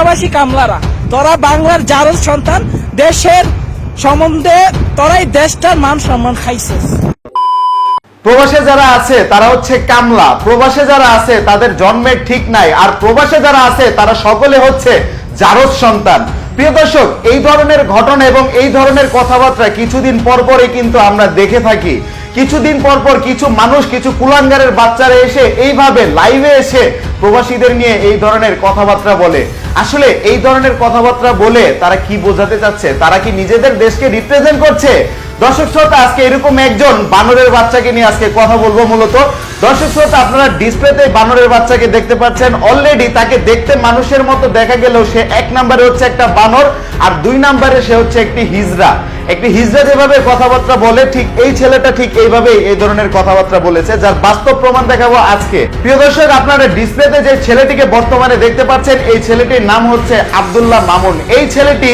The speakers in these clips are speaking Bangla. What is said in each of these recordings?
প্রবাসী কামলারা, তোরা বাংলার জারজ সন্তান, দেশের সম্বন্ধে তোরাই দেশটার মান সম্মান খাইছিস। প্রবাসে যারা আছে, তারা হচ্ছে কামলা। প্রবাসে যারা আছে, তাদের জন্মের ঠিক নাই। আর প্রবাসে যারা আছে, তারা সকলে হচ্ছে জারজ সন্তান। প্রিয় দর্শক, এই ধরনের ঘটনা এবং এই ধরনের কথাবার্তা কিছুদিন পর পরে কিন্তু আমরা দেখে থাকি। কিছুদিন পর পর কিছু মানুষ, কিছু কুলাঙ্গারের বাচ্চারা এসে এইভাবে লাইভে এসে প্রবাসীদের নিয়ে এই ধরনের কথাবার্তা বলে। আসলে এই ধরনের কথাবার্তা বলে তারা কি বোঝাতে চাচ্ছে? তারা কি নিজেদের দেশকে রিপ্রেজেন্ট করছে? দর্শক শ্রোতা, আজকে এরকম একজন বানরের বাচ্চাকে নিয়ে আজকে কথা বলব মূলত। দর্শক শ্রোতা, আপনারা ডিসপ্লেতে বানরের বাচ্চাকে দেখতে পাচ্ছেন। অলরেডি তাকে দেখতে মানুষের মতো দেখা গেলেও সে এক নম্বরে হচ্ছে একটা বানর, আর দুই নম্বরে সে হচ্ছে একটি হিজড়া। একটি হিজড়া যেভাবে কথাবার্তা বলে, ঠিক এই ছেলেটা ঠিক এইভাবেই এই ধরনের কথাবার্তা বলেছে, যার বাস্তব প্রমাণ দেখাবো আজকে। প্রিয় দর্শক, আপনারা ডিসপ্লেতে যে ছেলেটিকে বর্তমানে দেখতে পাচ্ছেন, এই ছেলেটির নাম হচ্ছে আব্দুল্লাহ মামুন। এই ছেলেটি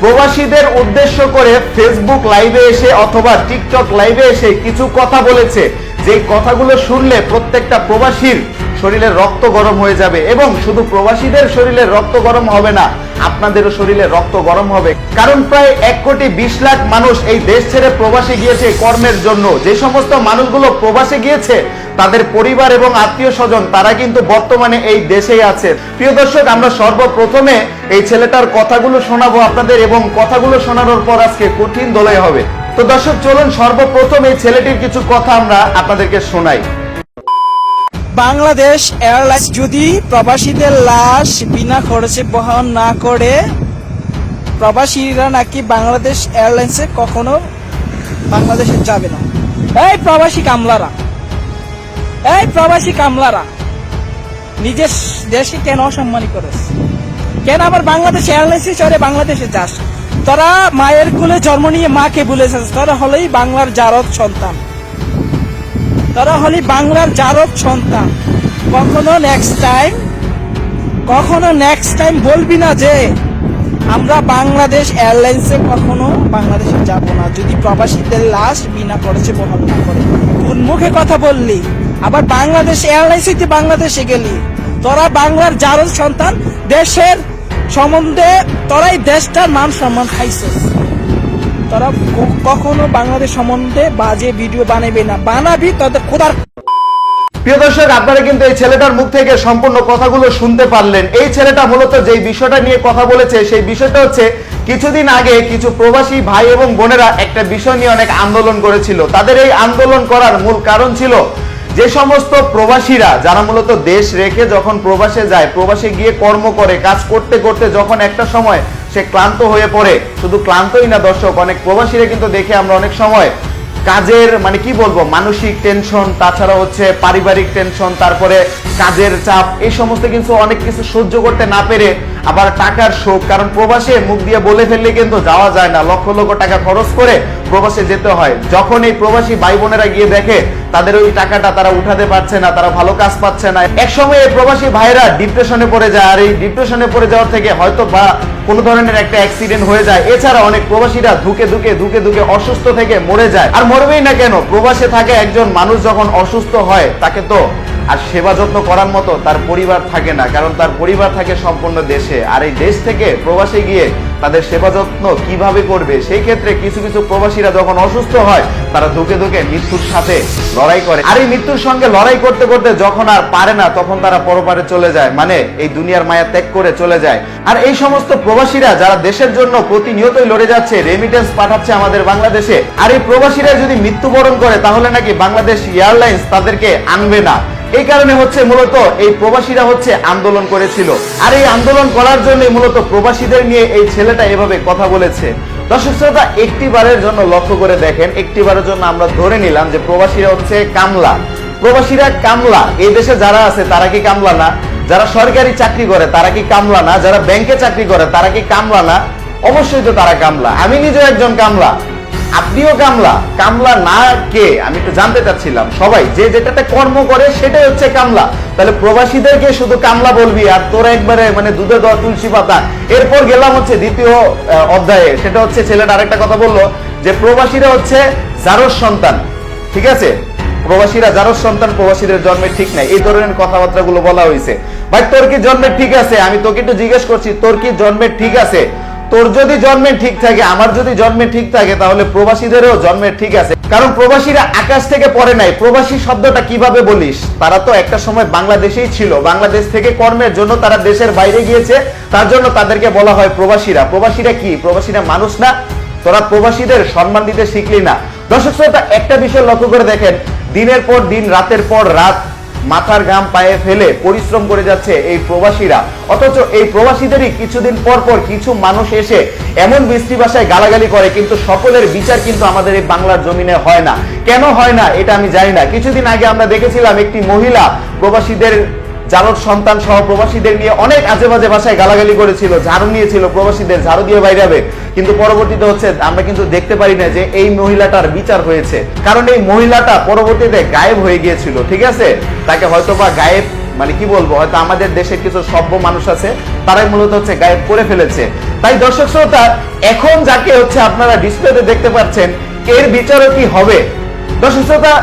প্রবাসীদের উদ্দেশ্য করে ফেসবুক লাইভে এসে অথবা টিকটক লাইভে এসে কিছু কথা বলেছে। যে কথাগুলো শুনলে প্রত্যেকটা প্রবাসীর শরীরে রক্ত গরম হয়ে যাবে এবং শুধু প্রবাসীদের শরীরে রক্ত গরম হবে না, আপনাদেরও শরীরে রক্ত গরম হবে। কারণ প্রায় এক কোটি বিশ লাখ মানুষ এই দেশ ছেড়ে প্রবাসে গিয়েছে কর্মের জন্য। যে সমস্ত মানুষগুলো প্রবাসে গিয়েছে তাদের পরিবার এবং আত্মীয় স্বজন, তারা কিন্তু বর্তমানে এই দেশেই আছে। প্রিয় দর্শক, আমরা সর্বপ্রথমে এই ছেলেটার কথাগুলো শোনাবো আপনাদের এবং কথাগুলো শোনানোর পর আজকে কঠিন দোলাই হবে। তো দর্শক, চলুন সর্বপ্রথম এই ছেলেটির কিছু কথা আমরা আপনাদেরকে শোনাই। বাংলাদেশ এয়ারলাইন্স যদি প্রবাসীদের লাশ বিনা খরচে বহন না করে, প্রবাসীরা নাকি বাংলাদেশ এয়ারলাইন্সে কখনো বাংলাদেশে যাবে না? এই প্রবাসী কামলারা। এই প্রবাসী কামলারা, নিজের দেশে কেন অসম্মানী করেছ? কেন আবার বাংলাদেশ এয়ারলাইন্সে চড়ে বাংলাদেশে যাস? তোরা মায়ের কুলে জন্ম নিয়ে মাকে ভুলেছিস তোরা হলেই বাংলার জারদ সন্তান। তারা হলি বাংলার জারদ সন্তান। কখনো নেক্সট টাইম কখনো নেক্সট টাইম বলবি না যে, আমরা বাংলাদেশ এয়ারলাইন্সে কখনো বাংলাদেশে যাব না। যদি প্রবাসীদের লাশ বিনা খরচে বহন না করে। কোন মুখে কথা বললি? আবার বাংলাদেশ এয়ারলাইন্সে তুই বাংলাদেশে গেলি। তোরা বাংলার জারদ সন্তান, দেশের সম্বন্ধে তোরাই দেশটার মান সম্মান খাইছিস। তারা কখনো বাংলাদেশ সম্বন্ধে বাজে ভিডিও বানাবে না। বানাবি, তাদের খোদার প্রিয় দর্শক, আপনারা কিন্তু এই ছেলেটার মুখ থেকে সম্পূর্ণ কথাগুলো শুনতে পারলেন। এই ছেলেটা মূলত যেই বিষয়টা নিয়ে কথা বলেছে, সেই বিষয়টা হচ্ছে কিছুদিন আগে কিছু প্রবাসী ভাই এবং বোনেরা একটা বিষয় নিয়ে অনেক আন্দোলন করেছিল। তাদের এই আন্দোলন করার মূল কারণ ছিল যে সমস্ত প্রবাসীরা, যারা মূলত দেশ রেখে যখন প্রবাসে যায়, প্রবাসে গিয়ে কর্ম করে, কাজ করতে করতে যখন একটা সময় সে ক্লান্ত হয়ে পড়ে, শুধু ক্লান্তই না দর্শক, অনেক প্রবাসীরা কিন্তু দেখে আমরা অনেক সময় কাজের মানে কি বলব, মানসিক টেনশন তাছাড়া হচ্ছে পারিবারিক টেনশন তারপরে কাজের চাপ, এই সমস্ত কিন্তু অনেক কিছু সহ্য করতে না পেরে আবার টাকার শোক। কারণ প্রবাসে মুখ দিয়ে বলে ফেললে কিন্তু যাওয়া যায় না। লক্ষ লক্ষ টাকা খরচ করে প্রবাসে যেতে হয়। যখন এই প্রবাসী ভাই বোনেরা গিয়ে দেখে, তাদের ওই টাকাটা তারা উঠাতে পারছে না, তারা ভালো কাজ পাচ্ছে না। এক সময় এই প্রবাসী ভাইরা ডিপ্রেশনে পড়ে যায়। আর এই ডিপ্রেশনে পড়ে যাওয়ার থেকে হয়তো বা কোনো ধরনের একটা অ্যাক্সিডেন্ট হয়ে যায়। এছাড়া অনেক প্রবাসীরা ধুকে ধুকে ধুকে ধুকে অসুস্থ থেকে মরে যায়। আর মরবেই না কেন? প্রবাসে থাকে একজন মানুষ যখন অসুস্থ হয়, তাকে তো আর সেবা যত্ন করার মতো তার পরিবার থাকে না, কারণ তার পরিবার থাকে সম্পূর্ণ দেশে। আর এই দেশ থেকে প্রবাসে গিয়ে তাদের সেবা যত্ন কীভাবে করবে, সেই ক্ষেত্রে কিছু কিছু প্রবাসীরা যখন অসুস্থ হয় তারা ধুকে ধুকে মৃত্যুর সাথে লড়াই করে। আর এই মৃত্যুর সঙ্গে লড়াই করতে করতে যখন আর পারে না, তখন তারা পরপারে চলে যায়। মানে এই দুনিয়ার মায়া ত্যাগ করে চলে যায়। আর এই সমস্ত প্রবাসীরা যারা দেশের জন্য প্রতিনিয়তই লড়ে যাচ্ছে রেমিটেন্স পাঠাচ্ছে আমাদের বাংলাদেশে, আর এই প্রবাসীরা যদি মৃত্যুবরণ করে, তাহলে নাকি বাংলাদেশ এয়ারলাইন্স তাদেরকে আনবে না। এই কারণে হচ্ছে মূলত এই প্রবাসীরা হচ্ছে আন্দোলন করেছিল। আর এই আন্দোলন করার জন্য মূলত প্রবাসীদের নিয়ে এই ছেলেটা এভাবে কথা বলেছে। দর্শক শ্রোতা একটি বারের জন্য লক্ষ্য করে দেখেন একটি বারের জন্য আমরা ধরে নিলাম যে প্রবাসীরা হচ্ছে কামলা। প্রবাসীরা কামলা। এই দেশে যারা আছে, তারা কি কামলা না? যারা সরকারি চাকরি করে, তারা কি কামলা না? যারা ব্যাংকে চাকরি করে, তারা কি কামলা না? অবশ্যই তো তারা কামলা। আমি নিজেও একজন কামলা। আপনিও কামলা। কামলা না কে? আমি একটু জানতে চাচ্ছিলাম। সবাই, যে যেটাতে কর্ম করে, সেটাই হচ্ছে কামলা। তাহলে প্রবাসীদেরকে শুধু কামলা বলবি, আর তোরা একবারে মানে দুধে দেওয়া তুলসী পাতা। এরপর গেলাম হচ্ছে দ্বিতীয় অধ্যায়ে। সেটা হচ্ছে ছেলেটা আরেকটা কথা বলল, যে প্রবাসীরা হচ্ছে জারস সন্তান। ঠিক আছে? প্রবাসীরা যারও সন্তান, প্রবাসীদের জন্মে ঠিক নাই। এই ধরনের কথাবার্তাগুলো বলা হয়েছে। ভাই, তোর কি জন্মের ঠিক আছে? আমি তোকে একটু জিজ্ঞেস করছি, তোর কি জন্মের ঠিক আছে? তোর যদি জন্মের ঠিক থাকে, আমার যদি জন্মের ঠিক থাকে, তাহলে প্রবাসীদেরও জন্মের ঠিক আছে। কারণ প্রবাসীরা আকাশ থেকে পড়ে নাই। প্রবাসী শব্দটা কীভাবে বলিস? তারা তো একটা সময় বাংলাদেশেই ছিল। বাংলাদেশ থেকে কর্মের জন্য তারা দেশের বাইরে গিয়েছে। তার জন্য তাদেরকে বলা হয় প্রবাসীরা। প্রবাসীরা কি? প্রবাসীরা মানুষ না? তোরা প্রবাসীদের সম্মান দিতে শিখলি না। দর্শক শ্রোতা, একটা বিষয় লক্ষ্য করে দেখেন। দিনের পর দিন, রাতের পর রাত মাথার ঘাম পায়ে ফেলে পরিশ্রম করে যাচ্ছে এই প্রবাসীরা। অথচ এই প্রবাসীদেরই কিছুদিন পর পর কিছু মানুষ এসে এমন বৃষ্টি ভাষায় গালাগালি করে, কিন্তু সকলের বিচার কিন্তু আমাদের এই বাংলার জমিনে হয় না। কেন হয় না, এটা আমি জানি না। কিছুদিন আগে আমরা দেখেছিলাম একটি মহিলা প্রবাসীদের জারদ সন্তান সহ প্রবাসীদের নিয়ে অনেক আজে বাজে ভাষায় গালাগালি করেছিল, ঝাড়ু নিয়েছিল, প্রবাসীদের ঝাড়ু দিয়ে বাইরাবে কিন্তু পরবর্তীতে হচ্ছে, আমরা কিন্তু দেখতে পারি না যে এই মহিলাটার বিচার হয়েছে। কারণ এই মহিলাটা পরবর্তীতে গায়েব হয়ে গিয়েছিল, ঠিক আছে? তাকে হয়তোবা গায়েব মানে কি বলব, হয়তো আমাদের দেশের কিছু সভ্য মানুষ আছে, তারাই মূলত হচ্ছে গায়েব করে ফেলেছে। তাই দর্শক শ্রোতা, এখন যাকে হচ্ছে আপনারা ডিসপ্লেতে দেখতে পাচ্ছেন, এর বিচারও কি হবে? দর্শক শ্রোতা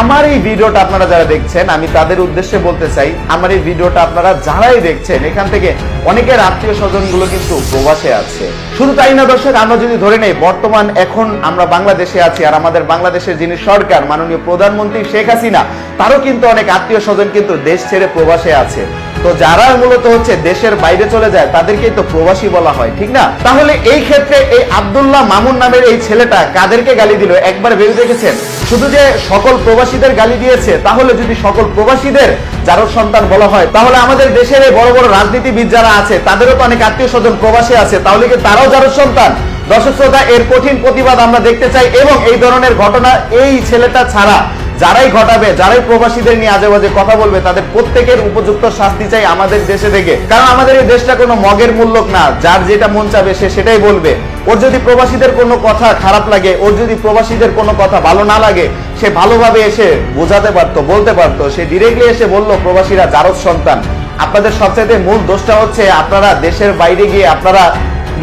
আমার এই ভিডিওটা আপনারা যারা দেখছেন, আমি তাদের উদ্দেশ্যে বলতে চাই, আমার এই ভিডিওটা আপনারা যারাই দেখছেন, এখান থেকে অনেকের আত্মীয় স্বজনগুলো কিন্তু প্রবাসে আছে। শুধু তাই না দর্শক, আমরা যদি ধরে নেই, বর্তমান এখন আমরা বাংলাদেশে আছি আর আমাদের বাংলাদেশের যিনি সরকার, মাননীয় প্রধানমন্ত্রী শেখ হাসিনা, তারও কিন্তু অনেক আত্মীয় স্বজন কিন্তু দেশ ছেড়ে প্রবাসে আছে। তো যারা মূলত হচ্ছে দেশের বাইরে চলে যায়, তাদেরকেই তো প্রবাসী বলা হয়, ঠিক না? তাহলে এই ক্ষেত্রে এই আব্দুল্লাহ মামুন নামের এই ছেলেটা কাদেরকে গালি দিল? একবার ভেবে দেখেছেন? শুধু যে সকল প্রবাসীদের গালি দিয়েছে, তাহলে যদি সকল প্রবাসীদের, যারও সন্তান বলা হয়, তাহলে আমাদের দেশের এই বড় বড় রাজনীতিবিদ যারা আছে, তাদেরও তো অনেক আত্মীয় স্বজন প্রবাসী আছে, তাহলে কি তারাও যারও সন্তান? দর্শক শ্রোতা, এর কঠিন প্রতিবাদ আমরা দেখতে চাই এবং এই ধরনের ঘটনা এই ছেলেটা ছাড়া যারাই ঘটাবে, যারাই প্রবাসীদের নিয়ে আজে বাজে কথা বলবে, তাদের প্রত্যেকের উপযুক্ত শাস্তি চাই আমাদের দেশে থেকে। কারণ আমাদের এই দেশটা কোনো মগের মূল্যক না, যার যেটা মন চাবে সে সেটাই বলবে। ওর যদি প্রবাসীদের কোনো কথা খারাপ লাগে, ওর যদি প্রবাসীদের কোনো কথা ভালো না লাগে, সে ভালোভাবে এসে বোঝাতে পারতো, বলতে পারতো। সে ডিরেক্টলি এসে বলল, প্রবাসীরা জারদ সন্তান। আপনাদের সবচাইতে মূল দোষটা হচ্ছে আপনারা দেশের বাইরে গিয়ে আপনারা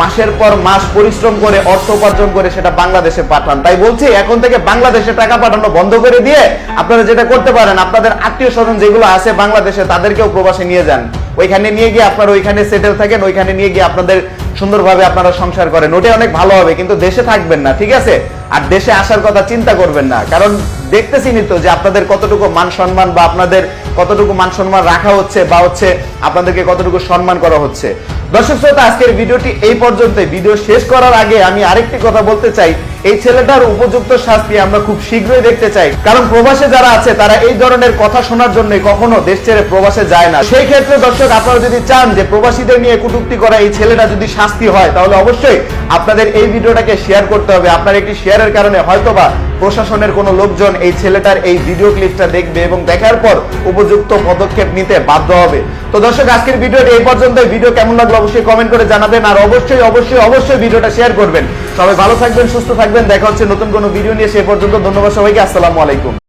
মাসের পর মাস পরিশ্রম করে, অর্থ উপার্জন করে সেটা বাংলাদেশে পাঠান। তাই বলছি, এখন থেকে বাংলাদেশে টাকা পাঠানো বন্ধ করে দিয়ে আপনারা যেটা করতে পারেন, আপনাদের আত্মীয় স্বজন যেগুলো আছে বাংলাদেশে, তাদেরকেও প্রবাসে নিয়ে যান। ওইখানে নিয়ে গিয়ে আপনারা ওইখানে সেটেল থাকেন, ওইখানে নিয়ে গিয়ে আপনাদের সুন্দরভাবে আপনারা সংসার করেন। ওটাই অনেক ভালো হবে, কিন্তু দেশে থাকবেন না, ঠিক আছে? আর দেশে আসার কথা চিন্তা করবেন না, কারণ দেখতেছি তো যে আপনাদের কতটুকু মান সম্মান বা আপনাদের কতটুকু মান সম্মান রাখা হচ্ছে বা হচ্ছে আপনাদেরকে কতটুকু সম্মান করা হচ্ছে। দর্শক শ্রোতা, আজকের ভিডিওটি এই পর্যন্ত ভিডিও শেষ করার আগে আমি আরেকটি কথা বলতে চাই। এই ছেলেটার উপযুক্ত শাস্তি আমরা খুব শীঘ্রই দেখতে চাই। কারণ প্রবাসে যারা আছে, তারা এই ধরনের কথা শোনার জন্য কখনো দেশ ছেড়ে প্রবাসে যায় না। সেই ক্ষেত্রে, দর্শক, আপনারা যদি চান যে প্রবাসীদের নিয়ে কটূক্তি করা এই ছেলেটা যদি শাস্তি হয়, তাহলে অবশ্যই আপনাদের এই ভিডিওটাকে শেয়ার করতে হবে। আপনার একটি শেয়ারের কারণে হয়তোবা প্রশাসনের কোনো লোকজন এই ছেলেটার এই ভিডিও ক্লিপটা দেখবে এবং দেখার পর উপযুক্ত পদক্ষেপ নিতে বাধ্য হবে। তো দর্শক, আজকের ভিডিওটি এই পর্যন্ত ভিডিও কেমন লাগল অবশ্যই কমেন্ট করে জানাবেন। আর অবশ্যই অবশ্যই অবশ্যই ভিডিওটা শেয়ার করবেন। সবাই ভালো থাকবেন, সুস্থ থাকবেন। দেখা হচ্ছে নতুন কোনো ভিডিও নিয়ে, সে পর্যন্ত ধন্যবাদ সবাইকে। আসসালামু আলাইকুম।